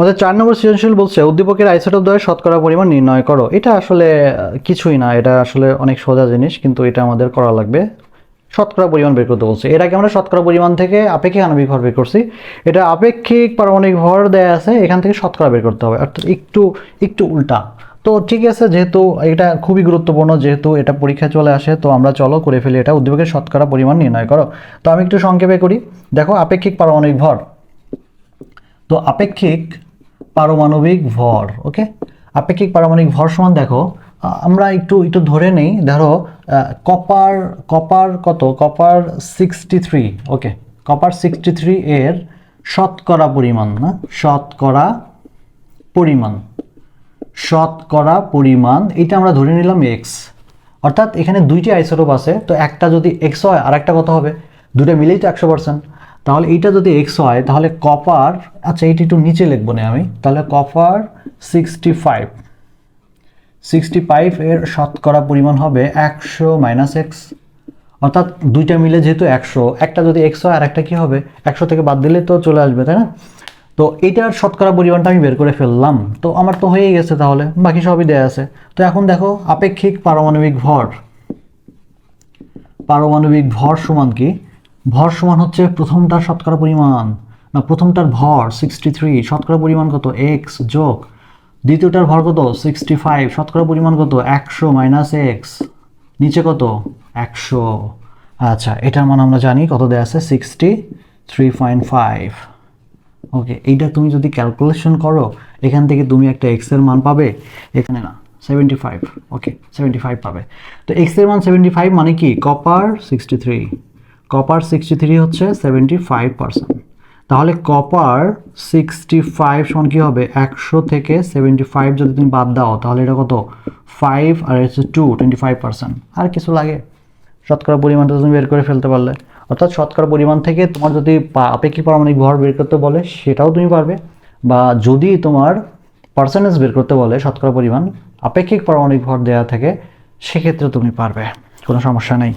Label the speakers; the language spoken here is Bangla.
Speaker 1: আমাদের চার নম্বর সৃজনশীল বলছে, উদ্দীপকের আইসোটোপ দ্বয়ের শতকরা পরিমাণ নির্ণয় করো। এটা আসলে কিছুই না, এটা আসলে অনেক সোজা জিনিস, কিন্তু এটা আমাদের করা লাগবে। শতকরা পরিমাণ বের করতে বলছে। এর আগে আমরা শতকরা পরিমাণ থেকে আপেক্ষিক আণবিক ভর বের করছি। এটা আপেক্ষিক পারমাণবিক ভর দেয়া আছে, এখান থেকে শতকরা বের করতে হবে। অর্থাৎ একটু একটু উল্টা। তো ঠিক আছে, যেহেতু এটা খুবই গুরুত্বপূর্ণ, যেহেতু এটা পরীক্ষায় চলে আসে, তো আমরা চলো করে ফেলি এটা। উদ্দীপকের শতকরা পরিমাণ নির্ণয় করো। তো আমি একটু সংক্ষেপে করি। দেখো, আপেক্ষিক পারমাণবিক ভর। তো আপেক্ষিক পারমাণবিক ভর ওকে আপেক্ষিক পারমাণবিক ভর সমান দেখো আমরা একটু একটু ধরে নেই, ধরো কপার কপার কত? Copper sixty three okay copper sixty three এর শতকরা পরিমাণ না? শতকরা পরিমাণ। শতকরা পরিমাণ এটা আমরা ধরে নিলাম এক্স অর্থাৎ এখানে দুইটি আইসোটোপ আছে, তো একটা যদি এক্স হয় আর একটা কত হবে? দুটো মিলেই তো একশো পার্সেন্ট তাহলে এইটা যদি এক্স হয়, তাহলে কপার আচ্ছা এইটা একটু নিচে লিখব না আমি, তাহলে copper sixty five sixty five এর শতকরা পরিমাণ হবে একশো মাইনাস এক্স অর্থাৎ দুইটা মিলে যেহেতু একশো, একটা যদি এক্স হয় আর একটা কী হবে? একশো থেকে বাদ দিলে তো চলে আসবে, তাই না? তো এইটার শতকরা পরিমাণটা আমি বের করে ফেললাম। তো আমার তো হয়েই গেছে তাহলে, বাকি সবই দেয়া আছে। তো এখন দেখো, আপেক্ষিক পারমাণবিক ভর। পারমাণবিক ভর সমান কি? ভর সমান হচ্ছে প্রথমটার শতকরা পরিমাণ, না, প্রথমটার ভর সিক্সটি থ্রি শতকরা পরিমাণ কত? এক্স যোগ। দ্বিতীয়টার ভর কত? সিক্সটি ফাইভ শতকরা পরিমাণ কত? একশো মাইনাস এক্স নিচে কত? একশো। আচ্ছা এটার মান আমরা জানি কত দেওয়া আছে? Sixty three point five okay, এইটা তুমি যদি ক্যালকুলেশন করো, এখান থেকে তুমি একটা এক্সের মান পাবে। এখানে না seventy five okay seventy five পাবে। তো এক্সের মান সেভেন্টি ফাইভ মানে কি? Copper sixty three copper sixty three হচ্ছে সেভেন্টি ফাইভ পার্সেন্ট তাহলে কপার সিক্সটি ফাইভ সমান কী হবে? একশো থেকে সেভেন্টি ফাইভ যদি তুমি বাদ দাও, তাহলে এটা কত? ফাইভ আর হচ্ছে টু টোয়েন্টি ফাইভ পার্সেন্ট আর কিছু লাগে? শতকরা পরিমাণটা তুমি বের করে ফেলতে পারলে। অর্থাৎ শতকরা পরিমাণ থেকে তোমার যদি আপেক্ষিক পারমাণবিক ভর বের করতে বলে, সেটাও তুমি পারবে। বা যদি তোমার পার্সেন্টেজ বের করতে বলে, শতকরা পরিমাণ, আপেক্ষিক পারমাণবিক ভর দেওয়া থাকে, সেক্ষেত্রে তুমি পারবে। কোনো সমস্যা নেই।